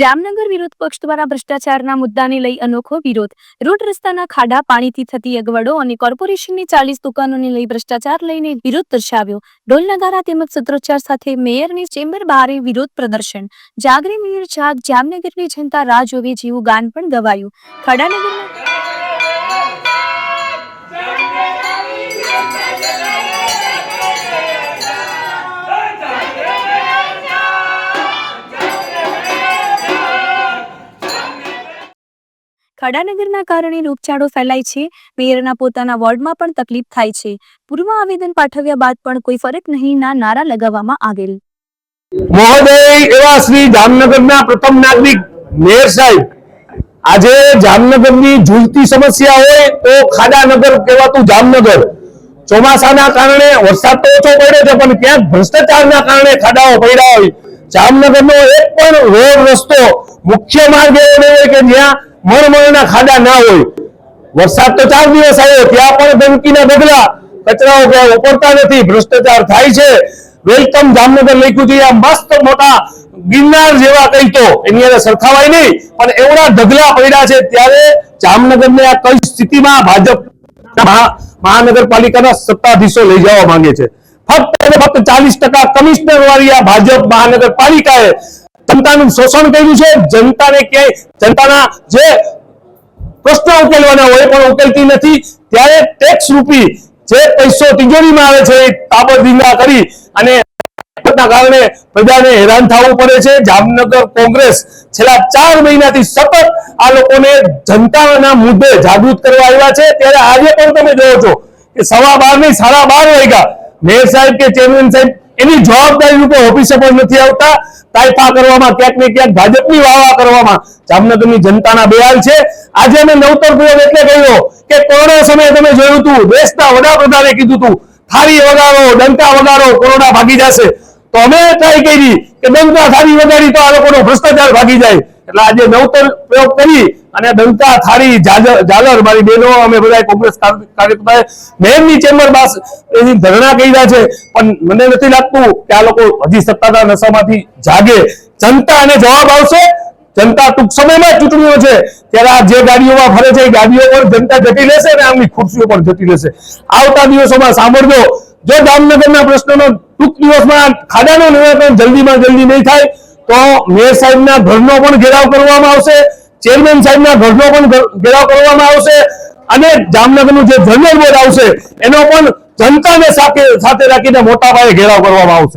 જામનગર વિરોધ પક્ષ દ્વારા ભ્રષ્ટાચારના મુદ્દાને લઈ અનોખો વિરોધ. રોડ રસ્તાના ખાડા, પાણીથી થતી અગવડો અને કોર્પોરેશનની ચાલીસ દુકાનોને લઈ ભ્રષ્ટાચાર લઈને વિરોધ દર્શાવ્યો. ઢોલ નગારા તેમજ સૂત્રોચ્ચાર સાથે મેયરની ચેમ્બર બહારે વિરોધ પ્રદર્શન. જાગરી મેયર જાગ જામનગરની જનતા રાહ જોવે જેવું ગાન પણ ગવાયું. ખડાનગરમાં ખડાનગરના કારણે રોગચાળો ફેલાય છે. મેયરના પોતાના વોર્ડમાં પણ તકલીફ થાય છે. પૂર્વ આવેદન પાઠવ્યા બાદ પણ કોઈ ફરક નહીં, ના નારા લગાવવામાં આવેલ. મહોદય, એવા શ્રી જામનગરના પ્રથમ નાગરિક મેયર સાહેબ. આજે જામનગરની ઝૂલતી સમસ્યા હોય તો ખાડાનગર કહેવાતું જામનગર. ચોમાસાના કારણે વરસાદ તો ઓછો પડ્યો છે, પણ ક્યાંક ભ્રષ્ટાચારના કારણે ખાડાઓ પડ્યા હોય. જામનગરનો એક પણ રોડ રસ્તો મુખ્ય માર્ગ એવો કે જ્યાં મણમણના ખાડા ના હોય. વરસાદ તો ચાર દિવસ આવ્યો, ત્યાં પણ ગંદકીના ઢગલા. કચરાઓ ક્યાં ઉપડતા નથી, ભ્રષ્ટાચાર થાય છે. વેલકમ જામનગર લખ્યું છે આ મસ્ત મોટા ગિરનાર જેવા કઈ તો. એની અંદર સરખાવાય નહીં, પણ એવડા ઢગલા પડ્યા છે ત્યારે જામનગરને આ કઈ સ્થિતિમાં ભાજપ મહા- મહાનગરપાલિકાના સત્તાધીશો લઈ જવા માંગે છે. ફક્ત ફક્ત ચાલીસ ટકા કમિશનર વાળી આ ભાજપ મહાનગરપાલિકાએ જનતાનું શોષણ કર્યું છે. જનતાને ક્યાંય, જનતાના જે પ્રશ્નો ઉકેલવાના હોય પણ ઉકેલતી નથી. ત્યારે ટેક્સ રૂપી જે પૈસો તિજોરીમાં આવે છે, એ તાબડધીંગા કરી અને કારણે પ્રજાને હેરાન થવું પડે છે. જામનગર કોંગ્રેસ છેલ્લા ચાર મહિનાથી સતત આ લોકોને જનતાના મુદ્દે જાગૃત કરવા આવ્યા છે. ત્યારે આજે પણ તમે જોવો છો કે સવા બારની સાડા બાર વાગ્યા. મેયર સાહેબ કે ચેરમેન સાહેબ એની જવાબદારી રૂપે ઓફિસે પણ નથી આવતા. તાઇફા કરવામાં, ક્યાંક ને ક્યાંક ભાજપની વાવા કરવામાં જામનગરની જનતાના બેહાલ છે. આજે અમે નવતર પૂર્વક એટલે કહ્યું કે કોરોના સમયે તમે જોયું હતું, દેશના વડાપ્રધાને કીધું હતું, થાળી વગાડો, ડંકા વગાડો, કોરોના ભાગી જશે. તો અમે ટ્રાય કરી કે ડંકા, થાળી વગાડી તો આ લોકોનો ભ્રષ્ટાચાર ભાગી જાય. એટલે આજે નવતર પ્રયોગ કરી અને દંતા જાજર- ઝાલર મારી બહેનો, અમે બધા કોંગ્રેસ કાર- કાર્યકર્તાએ મેનની ચેમ્બર બાસ એની ધરણા કર્યા છે. પણ મને નથી લાગતું કે આ લોકો હજી સત્તાના નશામાંથી જાગે. જનતા અને જવાબ આવશે જનતા ટૂંક સમયમાં ચૂંટણીઓ છે. ત્યારે આ જે ગાડીઓમાં ફરે છે, એ ગાડીઓ પર જનતા જટી લેશે અને આમની ખુરશીઓ પણ જટી લેશે આવતા દિવસોમાં સાંભળજો. જો જામનગરના પ્રશ્નનો ટૂંક દિવસમાં ખાડાનું નિરાકરણ જલ્દીમાં જલ્દી નહીં થાય, તો મેયર સાહેબના ઘરનો પણ ઘેરાવ કરવામાં આવશે. ચેરમેન સાહેબના ઘરનો પણ ઘર- ઘેરાવ કરવામાં આવશે અને જામનગરનું જે જનરલ બોર્ડ આવશે, એનો પણ જનતાને સાથે રાખીને મોટા પાયે ઘેરાવ કરવામાં આવશે.